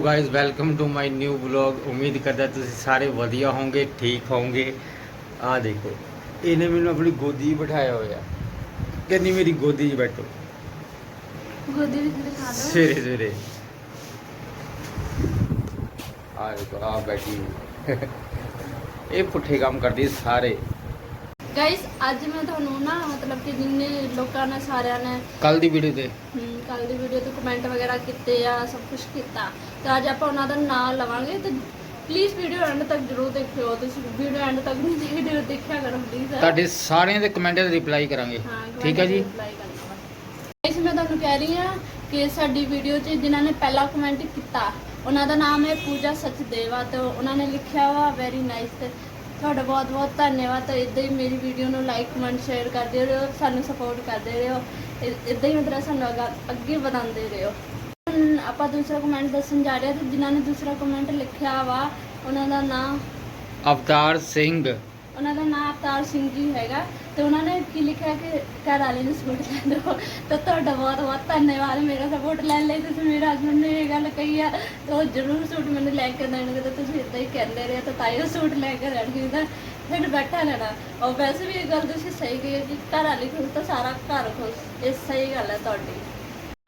Guys welcome to my new vlog ਉਮੀਦ ਕਰਦਾ ਤੁਸੀਂ ਸਾਰੇ ਵਧੀਆ ਹੋਵੋਗੇ ਠੀਕ ਹੋਵੋਗੇ ਆ ਦੇਖੋ ਇਹਨੇ ਮੈਨੂੰ ਆਪਣੀ ਗੋਦੀ 'ਚ ਬਿਠਾਇਆ ਹੋਇਆ ਕਹਿੰਦੀ ਮੇਰੀ ਗੋਦੀ 'ਚ ਬੈਠੋ ਗੋਦੀ ਵਿੱਚ ਦਿਖਾ ਦਿਓ ਸਵੇਰੇ ਸਵੇਰੇ ਆ ਦੇਖੋ ਆ ਬੈਠੀ ਹੋਈ। ਇਹ ਪੁੱਠੇ ਕੰਮ ਕਰਦੀ ਸਾਰੇ ਗਾਇਸ ਅੱਜ ਮੈਂ ਤੁਹਾਨੂੰ ਨਾ ਮਤਲਬ ਕਿ ਜਿੰਨੇ ਲੋਕਾਂ ਨੇ ਸਾਰਿਆਂ ਨੇ ਕੱਲ ਦੀ ਵੀਡੀਓ ਤੇ। ਕੱਲ ਦੀ ਵੀਡੀਓ ਤੇ ਕਮੈਂਟ ਵਗੈਰਾ ਕੀਤੇ ਆ ਸਭ ਕੁਝ ਕੀਤਾ। ਤਾਂ ਅੱਜ ਆਪਾਂ ਉਹਨਾਂ ਦਾ ਨਾਮ ਲਵਾਂਗੇ ਤੇ ਪਲੀਜ਼ ਵੀਡੀਓ ਐਂਡ ਤੱਕ ਜ਼ਰੂਰ ਦੇਖਿਓ। ਤੁਸੀਂ ਵੀਡੀਓ ਐਂਡ ਤੱਕ ਨਹੀਂ ਦੇਖਦੇ ਦੇਖਿਆ ਕਰੋ ਪਲੀਜ਼ ਤੁਹਾਡੇ ਸਾਰਿਆਂ ਦੇ ਕਮੈਂਟਾਂ ਦਾ ਰਿਪਲਾਈ ਕਰਾਂਗੇ। ਠੀਕ ਹੈ ਜੀ? ਇਸ ਮੈਂ ਤੁਹਾਨੂੰ ਕਹਿ ਰਹੀ ਹਾਂ ਕਿ ਸਾਡੀ ਵੀਡੀਓ 'ਚ ਜਿਨ੍ਹਾਂ ਨੇ ਪਹਿਲਾ ਕਮੈਂਟ ਕੀਤਾ ਉਹਨਾਂ ਦਾ ਨਾਮ ਹੈ ਪੂਜਾ ਸਚਦੇਵਾ ਤੇ ਉਹਨਾਂ ਨੇ ਲਿਖਿਆ ਵਾ ਵੈਰੀ ਨਾਈਸ ਤੇ। ਤੁਹਾਡਾ ਬਹੁਤ ਬਹੁਤ ਧੰਨਵਾਦ। ਤਾਂ ਇਦਾਂ ਹੀ ਮੇਰੀ ਵੀਡੀਓ ਨੂੰ ਲਾਈਕ ਕਮੈਂਟ ਸ਼ੇਅਰ ਕਰਦੇ ਰਹੋ, ਸਾਨੂੰ ਸਪੋਰਟ ਕਰਦੇ ਰਹੋ। ਇਦਾਂ ਹੀ ਮਤਲਬ ਸਾਨੂੰ ਅਗਾ- ਅੱਗੇ ਵਧਾਉਂਦੇ ਰਹੋ। ਹੁਣ ਆਪਾਂ ਦੂਸਰਾ ਕਮੈਂਟ ਦੱਸਣ ਜਾ ਰਹੇ ਹਾਂ, ਤੇ ਜਿਨ੍ਹਾਂ ਨੇ ਦੂਸਰਾ ਕਮੈਂਟ ਲਿਖਿਆ ਵਾ, ਉਹਨਾਂ ਦਾ ਨਾਮ ਅਵਤਾਰ ਸਿੰਘ। ਅਵਤਾਰ ਸਿੰਘ ਜੀ ਹੈਗਾ ਤੇ ਉਹਨਾਂ ਨੇ ਕੀ ਲਿਖਿਆ ਕਿ ਘਰ ਵਾਲੇ ਨੂੰ ਸਪੋਰਟ ਲੈ ਦਿਓ। ਤਾਂ ਤੁਹਾਡਾ ਬਹੁਤ ਬਹੁਤ ਧੰਨਵਾਦ। ਮੇਰਾ ਸਪੋਰਟ ਲੈਣ ਲਈ ਤੁਸੀਂ ਮੇਰੇ ਹਸਬੰਦ ਨੇ ਇਹ ਗੱਲ ਕਹੀ ਆ ਤਾਂ ਉਹ ਜ਼ਰੂਰ ਸੂਟ ਮੈਨੂੰ ਲੈ ਕੇ ਦੇਣਗੇ ਤੇ ਤੁਸੀਂ ਇਦਾਂ ਹੀ ਕਹਿੰਦੇ ਰਹੇ ਤਾਂ ਤਾਈਓ ਸੂਟ ਲੈ ਕੇ ਦੇਣਗੇ ਤਾਂ ਫਿਰ ਬੈਠਾ ਲੈਣਾ ਔਰ ਵੈਸੇ ਵੀ ਇਹ ਗੱਲ ਤੁਸੀਂ ਸਹੀ ਕਹੀ ਹੈ ਕਿ ਘਰ ਵਾਲੀ ਖੁਸ਼ ਤਾਂ ਸਾਰਾ ਘਰ ਖੁਸ਼, ਇਹ ਸਹੀ ਗੱਲ ਹੈ ਤੁਹਾਡੀ।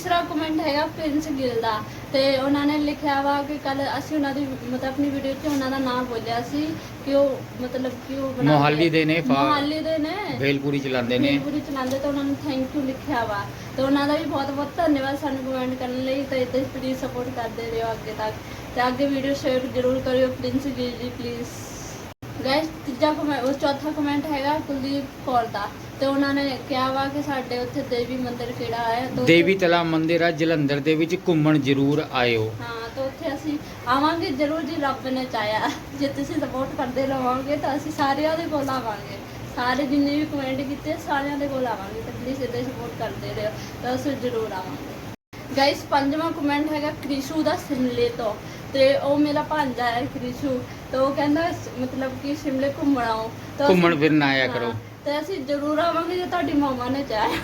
ਤੀਸਰਾ ਕਮੈਂਟ ਹੈਗਾ ਪ੍ਰਿੰਸ ਗਿੱਲ ਦਾ ਤੇ ਉਹਨਾਂ ਨੇ ਲਿਖਿਆ ਵਾ ਕਿ ਕੱਲ ਅਸੀਂ ਉਹਨਾਂ ਦੀ ਮਤਲਬ ਆਪਣੀ ਵੀਡੀਓ 'ਚ ਉਹਨਾਂ ਦਾ ਨਾਮ ਬੋਲਿਆ ਸੀ ਕਿ ਉਹ ਮਤਲਬ ਕਿ ਉਹ ਬਣਾਉਂਦੇ ਮੋਹਾਲੀ ਦੇ ਨੇ ਫਾ- ਮੋਹਾਲੀ ਦੇ ਨੇ। ਭੇਲਪੂਰੀ ਚਲਾਉਂਦੇ ਨੇ। ਪੂਰੀ ਚਲਾਉਂਦੇ ਤਾਂ ਉਹਨਾਂ ਨੂੰ ਥੈਂਕ ਯੂ ਲਿਖਿਆ ਵਾ। ਤੇ ਉਹਨਾਂ ਦਾ ਵੀ ਬਹੁਤ ਬਹੁਤ ਧੰਨਵਾਦ ਸਾਨੂੰ ਕਮੈਂਟ ਕਰਨ ਲਈ ਤੇ ਇਦਾਂ ਹੀ ਪਲੀਜ਼ ਸਪੋਰਟ ਕਰਦੇ ਰਹੋ ਅੱਗੇ ਤੱਕ। ਤੇ ਅੱਗੇ ਵੀਡੀਓ ਸ਼ੇਅਰ ਜ਼ਰੂਰ ਕਰਿਓ Prince Gill ji please guys ਤੀਜਾ ਕਮੈਂਟ ਉਹ ਚੌਥਾ ਕਮੈਂਟ ਹੈਗਾ ਕੁਲਦੀਪ ਕੌਰ ਦਾ। ਤੇ ਉਹਨਾਂ ਨੇ ਕਿਹਾ ਵਾ ਕਿ ਸਾਡੇ ਉੱਥੇ ਦੇਵੀ ਮੰਦਿਰ ਕਿਹੜਾ ਹੈ ਤੇ ਉੱਥੇ- ਦੇਵੀ ਤਲਾ ਮੰਦਿਰ ਆ ਜਲੰਧਰ ਦੇ ਵਿੱਚ ਘੁੰਮਣ ਜ਼ਰੂਰ ਆਇਓ। ਹਾਂ ਤਾਂ ਉੱਥੇ ਅਸੀਂ ਆਵਾਂਗੇ ਜ਼ਰੂਰ ਜੀ ਰੱਬ ਨੇ ਚਾਹਿਆ। ਜੇ ਤੁਸੀਂ ਸਪੋਰਟ ਕਰਦੇ ਰਹੋਗੇ ਤਾਂ ਅਸੀਂ ਸਾਰਿਆਂ ਦੇ ਕੋਲ ਆਵਾਂਗੇ। ਸਾਰੇ ਜਿੰਨੇ ਵੀ ਕਮੈਂਟ ਕੀਤੇ ਸਾਰਿਆਂ ਦੇ ਕੋਲ ਆਵਾਂਗੇ। ਤਾਂ ਪਲੀਜ਼ ਇੱਦਾਂ ਸਪੋਰਟ ਕਰਦੇ ਰਹੋ ਤਾਂ ਅਸੀਂ ਜ਼ਰੂਰ ਆਵਾਂਗੇ। ਗਾਇਸ ਪੰਜਵਾਂ ਕਮੈਂਟ ਹੈਗਾ ਕ੍ਰਿਸ਼ੂ ਦਾ ਸਿਮਲੇ ਤੋਂ। ਤੇ ਉਹ ਮੇਰਾ ਭਾਂਜਾ ਹੈ ਕ੍ਰਿਸ਼ੂ। ਤੇ ਉਹ ਕਹਿੰਦਾ ਸ- ਮਤਲਬ ਕਿ ਸ਼ਿਮਲੇ ਘੁੰਮਣ ਆਓ। ਤਾਂ ਅਸੀਂ- ਘੁੰਮਣ ਫਿਰਨ ਆਇਆ ਹਾਂ, ਕਰੋ ਤੇ ਅਸੀਂ ਜ਼ਰੂਰ ਆਵਾਂਗੇ ਜੇ ਤੁਹਾਡੀ ਮਾਮਾ ਨੇ ਚਾਹਿਆ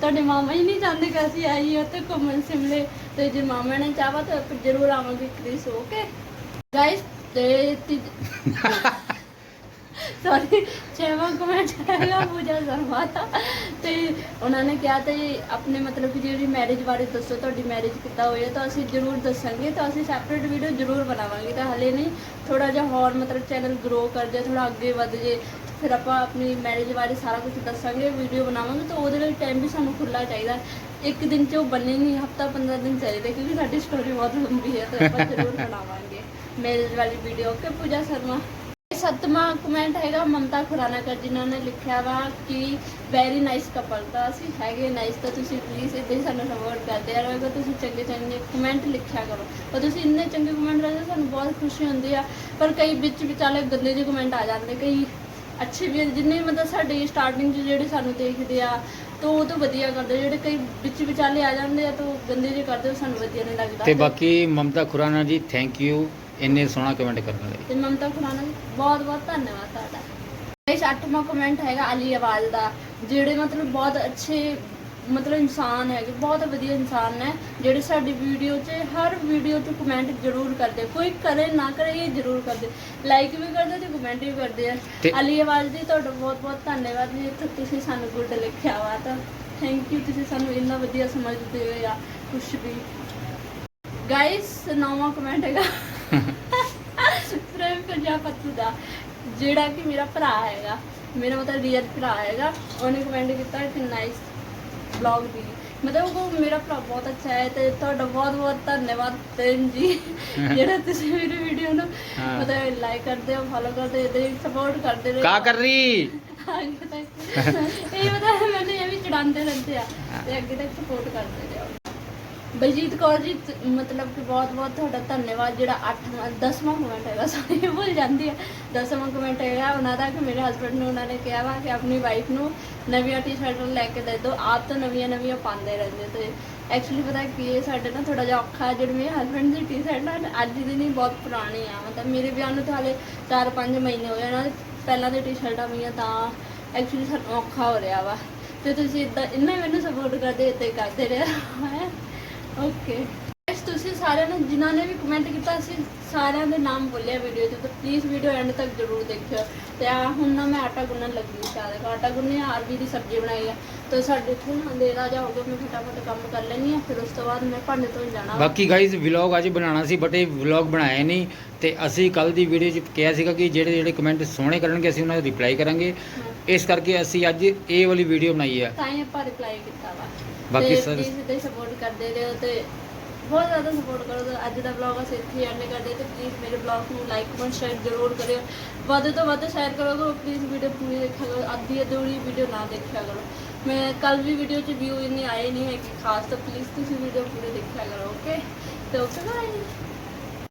ਤੁਹਾਡੇ ਮਾਮਾ ਹੀ ਨਹੀਂ ਚਾਹੁੰਦੇ ਕਿ ਅਸੀਂ ਆਈਏ ਉੱਥੇ ਘੁੰਮਣ ਸਿਮਲੇ। ਤੇ ਜੇ ਮਾਮਾ ਨੇ ਚਾਹਵਾ ਤਾਂ ਆਪਾਂ ਜ਼ਰੂਰ ਆਵਾਂਗੇ ਕ੍ਰਿਸ ਓਕੇ ਗਾਇਸ ਤੇ ਸੌਰੀ ਛੇਵਾਂ ਕਮੈਂਟ ਹੈਗਾ ਪੂਜਾ ਸ਼ਰਮਾ ਦਾ। ਤੇ ਉਹਨਾਂ ਨੇ ਕਿਹਾ ਤੇ ਆਪਣੇ ਮਤਲਬ ਕਿ ਜਿਹੜੀ ਮੈਰਿਜ ਬਾਰੇ ਦੱਸੋ, ਤੁਹਾਡੀ ਮੈਰਿਜ ਕਿੱਦਾਂ ਹੋਈ ਹੈ, ਤਾਂ ਅਸੀਂ ਜ਼ਰੂਰ ਦੱਸਾਂਗੇ, ਤਾਂ ਅਸੀਂ ਸੈਪਰੇਟ ਵੀਡੀਓ ਜ਼ਰੂਰ ਬਣਾਵਾਂਗੇ। ਤਾਂ ਹਲੇ ਨਹੀਂ ਥੋੜਾ ਜਿਹਾ ਹੋਰ ਮਤਲਬ ਚੈਨਲ ਗਰੋ ਕਰ ਜਾਏ ਥੋੜਾ ਅੱਗੇ ਵਧ ਜੇ ਫਿਰ ਆਪਾਂ ਆਪਣੀ ਮੈਰਿਜ ਬਾਰੇ ਸਾਰਾ ਕੁਝ ਦੱਸਾਂਗੇ ਵੀਡੀਓ ਬਣਾਵਾਂਗੇ, ਤਾਂ ਉਹਦੇ ਲਈ ਟਾਈਮ ਵੀ ਸਾਨੂੰ ਖੁੱਲਾ ਚਾਹੀਦਾ। ਇੱਕ ਦਿਨ 'ਚ ਉਹ ਬੰਨੇ ਨਹੀਂ ਹਫਤਾ 15 ਦਿਨ ਚਾਹੀਦੇ ਕਿਉਂਕਿ ਸਾਡੀ ਸਟੋਰੀ ਬਹੁਤ ਲੰਬੀ ਹੈ, ਤਾਂ ਆਪਾਂ ਜ਼ਰੂਰ ਬਣਾਵਾਂਗੇ ਮੈਰਿਜ ਵਾਲੀ ਵੀਡੀਓ ਓਕੇ, ਪੂਜਾ ਸ਼ਰਮਾ। ਸੱਤਵਾਂ ਕਮੈਂਟ ਹੈਗਾ ਮਮਤਾ ਖੁਰਾਨਾ ਕਰ, ਜਿਨ੍ਹਾਂ ਨੇ ਲਿਖਿਆ ਵਾ ਕਿ ਵੈਰੀ ਨਾਈਸ ਕਪਲ ਤਾਂ ਅਸੀਂ ਹੈਗੇ ਨਾਈਸ ਤਾਂ ਤੁਸੀਂ ਪਲੀਜ਼ ਇੱਦਾਂ ਹੀ ਸਾਨੂੰ ਸਪੋਰਟ ਕਰਦੇ ਆ ਰਹੋ ਤੁਸੀਂ ਚੰਗੇ ਚੰਗੇ ਕਮੈਂਟ ਲਿਖਿਆ ਕਰੋ। ਪਰ ਤੁਸੀਂ ਇੰਨੇ ਚੰਗੇ ਕਮੈਂਟ ਕਰਦੇ ਸਾਨੂੰ ਬਹੁਤ ਖੁਸ਼ੀ ਹੁੰਦੀ ਆ, ਪਰ ਕਈ ਵਿੱਚ ਵਿਚਾਲੇ ਗੰਦੇ ਜਿਹੇ ਕਮੈਂਟ ਆ ਜਾਂਦੇ, ਕਈ ਅੱਛੇ ਵੀ ਜਿੰਨੇ ਮਤਲਬ ਸਾਡੀ ਸਟਾਰਟਿੰਗ 'ਚ ਜਿਹੜੇ ਸਾਨੂੰ ਦੇਖਦੇ ਆ ਤਾਂ ਉਹ ਤਾਂ ਵਧੀਆ ਕਰਦੇ ਜਿਹੜੇ ਕਈ ਵਿੱਚ ਵਿਚਾਲੇ ਆ ਜਾਂਦੇ ਆ ਤਾਂ ਗੰਦੇ ਜਿਹੇ ਕਰਦੇ ਉਹ ਸਾਨੂੰ ਵਧੀਆ ਨਹੀਂ ਲੱਗਦਾ। ਤੇ ਬਾਕੀ ਮਮਤਾ ਖੁਰਾਨਾ ਜੀ ਥੈਂਕ ਯੂ ਇੰਨੇ ਸੋਹਣਾ ਕਮੈਂਟ ਕਰਨ ਲਈ ਤੇ ਮਮਤਾ ਖੁਰਾਨਾ ਜੀ ਬਹੁਤ ਬਹੁਤ ਧੰਨਵਾਦ ਤੁਹਾਡਾ। ਇਸ ਅੱਠਵਾਂ ਕਮੈਂਟ ਹੈਗਾ ਅਲੀ ਆਵਾਜ਼ ਦਾ ਜਿਹੜੇ ਮਤਲਬ ਬਹੁਤ ਅੱਛੇ ਮਤਲਬ ਇਨਸਾਨ ਹੈਗੇ ਬਹੁਤ ਵਧੀਆ ਇਨਸਾਨ ਨੇ ਜਿਹੜੇ ਸਾਡੀ ਵੀਡੀਓ 'ਚ ਹਰ ਵੀਡੀਓ 'ਚ ਕਮੈਂਟ ਜ਼ਰੂਰ ਕਰਦੇ ਕੋਈ ਕਰੇ ਨਾ ਕਰੇ ਇਹ ਜ਼ਰੂਰ ਕਰਦੇ ਲਾਈਕ ਵੀ ਕਰਦੇ ਤੇ ਕਮੈਂਟ ਵੀ ਕਰਦੇ ਆ। ਤੇ- ਅਲੀ ਆਵਾਜ਼ ਜੀ ਤੁਹਾਡਾ ਬਹੁਤ ਬਹੁਤ ਧੰਨਵਾਦ ਜੀ। ਇੱਥੇ ਤੁਸੀਂ ਸਾਨੂੰ ਗੁੱਡ ਲਿਖਿਆ ਵਾ ਤਾਂ ਥੈਂਕ ਯੂ ਤੁਸੀਂ ਸਾਨੂੰ ਇੰਨਾ ਵਧੀਆ ਸਮਝਦੇ ਹੋ ਆ ਕੁਛ ਵੀ। ਗਾਇਸ ਨੌਵਾਂ ਕਮੈਂਟ ਹੈਗਾ। ਪ੍ਰੇਮ ਪ੍ਰਜਾਪਤੀ ਦਾ ਜਿਹੜਾ ਕਿ ਮੇਰਾ ਭਰਾ ਹੈਗਾ। ਮੇਰਾ ਮਤਲਬ ਰੀਅਲ ਭਰਾ ਹੈਗਾ। ਉਹਨੇ ਕਮੈਂਟ ਕੀਤਾ ਕਿ ਨਾਈਸ ਬਲੌਗ ਦੀ। ਮਤਲਬ ਉਹ ਮੇਰਾ ਭਰਾ ਬਹੁਤ ਅੱਛਾ ਹੈ ਤੇ ਤੁਹਾਡਾ ਬਹੁਤ ਬਹੁਤ ਧੰਨਵਾਦ ਪ੍ਰੇਮ ਜੀ ਜਿਹੜਾ ਤੁਸੀਂ ਮੇਰੀ ਵੀਡੀਓ ਨੂੰ। ਮਤਲਬ ਲਾਈਕ ਕਰਦੇ ਹੋ ਫੋਲੋ ਕਰਦੇ ਹੋ ਤੇ ਸਪੋਰਟ ਕਰਦੇ ਰਹੋ। ਕਾ ਕਰ ਰਹੀ? ਅੱਗੇ ਤੱਕ ਇਹ ਪਤਾ ਮੈਨੂੰ ਇਹ ਵੀ ਚੜਾਉਂਦੇ ਰਹਿੰਦੇ ਆ ਤੇ ਅੱਗੇ ਤੱਕ ਸਪੋਰਟ ਕਰਦੇ ਰਹੋ। ਬਲਜੀਤ ਕੌਰ ਜੀ, ਤ- ਮਤਲਬ ਕਿ ਬਹੁਤ ਬਹੁਤ ਤੁਹਾਡਾ ਧੰਨਵਾਦ, ਜਿਹੜਾ 8ਵਾਂ 10ਵਾਂ ਕਮੈਂਟ ਹੈਗਾ ਸੌਰੀ ਭੁੱਲ ਜਾਂਦੀ ਹੈ। 10ਵਾਂ ਕਮੈਂਟ ਹੈਗਾ, ਉਹਨਾਂ ਦਾ ਕਿ ਮੇਰੇ ਹਸਬੰਡ ਨੂੰ ਉਹਨਾਂ ਨੇ ਕਿਹਾ ਵਾ ਕਿ ਆਪਣੀ ਵਾਈਫ ਨੂੰ ਨਵੀਆਂ ਟੀ-ਸ਼ਰਟਾਂ ਲੈ ਕੇ ਦੇ ਦਿਓ, ਆਪ ਤਾਂ ਨਵੀਆਂ ਨਵੀਆਂ ਪਾਉਂਦੇ ਰਹਿੰਦੇ ਤੇ ਐਕਚੁਅਲੀ ਪਤਾ ਕੀ ਹੈ, ਸਾਡੇ ਨਾਲ ਥੋੜਾ ਜਿਹਾ ਔਖਾ ਹੈ, ਜਿਹੜੇ ਮੇਰੇ ਹਸਬੰਡ ਦੀ ਟੀ-ਸ਼ਰਟ ਆ ਅੱਜ ਦੀ ਨਹੀਂ, ਬਹੁਤ ਪੁਰਾਣੀ ਆ। ਮਤਲਬ ਮੇਰੇ ਵਿਆਹ ਨੂੰ ਤਾਂ ਹਾਲੇ 4-5 ਮਹੀਨੇ ਹੋਏ ਉਹਨਾਂ ਦੇ ਪਹਿਲਾਂ ਦੀ ਟੀ-ਸ਼ਰਟਾਂ ਮੀਆਂ ਤਾਂ ਐਕਚੁਅਲੀ ਸਾਨੂੰ ਔਖਾ ਹੋ ਰਿਹਾ ਵਾ। ਤੇ ਤੁਸੀਂ ਇਦਾਂ ਇੰਨਾ ਹੀ ਮੈਨੂੰ ਸਪੋਰਟ ਕਰਦੇ ਇੱਦਾਂ ਹੀ ਕਰਦੇ ਰਿਹਾ, ਹੈ। ਓਕੇ ਤੁਸੀਂ ਤੁਸੀਂ ਸਾਰਿਆਂ ਨੇ ਜਿਨ੍ਹਾਂ ਨੇ ਵੀ ਕਮੈਂਟ ਕੀਤਾ, ਅਸੀਂ ਸਾਰਿਆਂ ਦੇ ਨਾਮ ਬੋਲਿਆ ਵੀਡੀਓ 'ਚ, ਤਾਂ ਪਲੀਜ਼ ਵੀਡੀਓ ਐਂਡ ਤੱਕ ਜ਼ਰੂਰ ਦੇਖਿਓ। ਤੇ ਆ ਹੁਣ ਨਾ ਮੈਂ ਆਟਾ ਗੁੰਨਣ ਲੱਗੀ ਸ਼ਾਇਦ ਆਟਾ ਗੁੰਨੇ ਅਰਬੀ ਦੀ ਸਬਜ਼ੀ ਬਣਾਈ ਆ। ਤੇ ਸਾਡੇ ਇੱਥੇ ਨਾ ਅੰਧੇਰਾ ਜਾ ਹੋ ਗਿਆ ਮੈਂ ਫਟਾਫਟ ਕੰਮ ਕਰ ਲੈਣੀ ਆ ਫਿਰ ਉਸ ਤੋਂ ਬਾਅਦ ਮੈਂ ਭਾਂਡੇ ਧੋਣ ਜਾਣਾ। ਬਾਕੀ ਗਾਇਜ਼ ਵਲੌਗ ਅੱਜ ਬਣਾਉਣਾ ਸੀ ਬਟ ਇਹ ਵਲੌਗ ਬਣਾਇਆ ਨਹੀਂ। ਤੇ ਅਸੀਂ ਕੱਲ ਦੀ ਵੀਡੀਓ 'ਚ ਕਿਹਾ ਸੀਗਾ ਕਿ ਜਿਹੜੇ ਜਿਹੜੇ ਕਮੈਂਟ ਸੋਹਣੇ ਕਰਨਗੇ, ਅਸੀਂ ਉਹਨਾਂ ਦੀ ਰਿਪਲਾਈ ਕਰਾਂਗੇ। ਇਸ ਕਰਕੇ ਅਸੀਂ ਅੱਜ ਇਹ ਵਾਲੀ ਵੀਡੀਓ ਬਣਾਈ ਆ ਤਾਂ ਹੀ ਆਪਾਂ ਰਿਪਲਾਈ ਕੀਤਾ ਵਾ। ਬਾਕੀ ਸਰ- ਤੇ ਸਪੋਰਟ ਕਰਦੇ ਰਹੋ ਤੇ ਬਹੁਤ ਜ਼ਿਆਦਾ ਸਪੋਰਟ ਕਰੋ ਤੇ ਅੱਜ ਦਾ ਵਲੌਗ ਅਸੀਂ ਇੱਥੇ ਐਂਡ ਕਰਦੇ ਤੇ ਪਲੀਜ਼ ਮੇਰੇ ਵਲੌਗ ਨੂੰ ਲਾਈਕ ਕਮੈਂਟ ਸ਼ੇਅਰ ਜ਼ਰੂਰ ਕਰਿਓ। ਵੱਧ ਤੋਂ ਵੱਧ ਸ਼ੇਅਰ ਕਰੋ ਕਰੋ ਪਲੀਜ਼ ਵੀਡੀਓ ਪੂਰੀ ਦੇਖਿਆ ਕਰੋ ਅੱਧੀ ਅਧੂਰੀ ਵੀਡੀਓ ਨਾ ਦੇਖਿਆ ਕਰੋ। ਮੈਂ ਕੱਲ ਵੀ ਵੀਡੀਓ 'ਚ ਵਿਊ ਇੰਨੇ ਆਏ ਨਹੀਂ ਹੈ ਕਿ ਖਾਸ ਤਾਂ ਪਲੀਜ਼ ਤੁਸੀਂ ਵੀਡੀਓ ਪੂਰੀ ਦੇਖਿਆ ਕਰੋ ਓਕੇ ਤੇ ਓਕੇ ਬਾਏ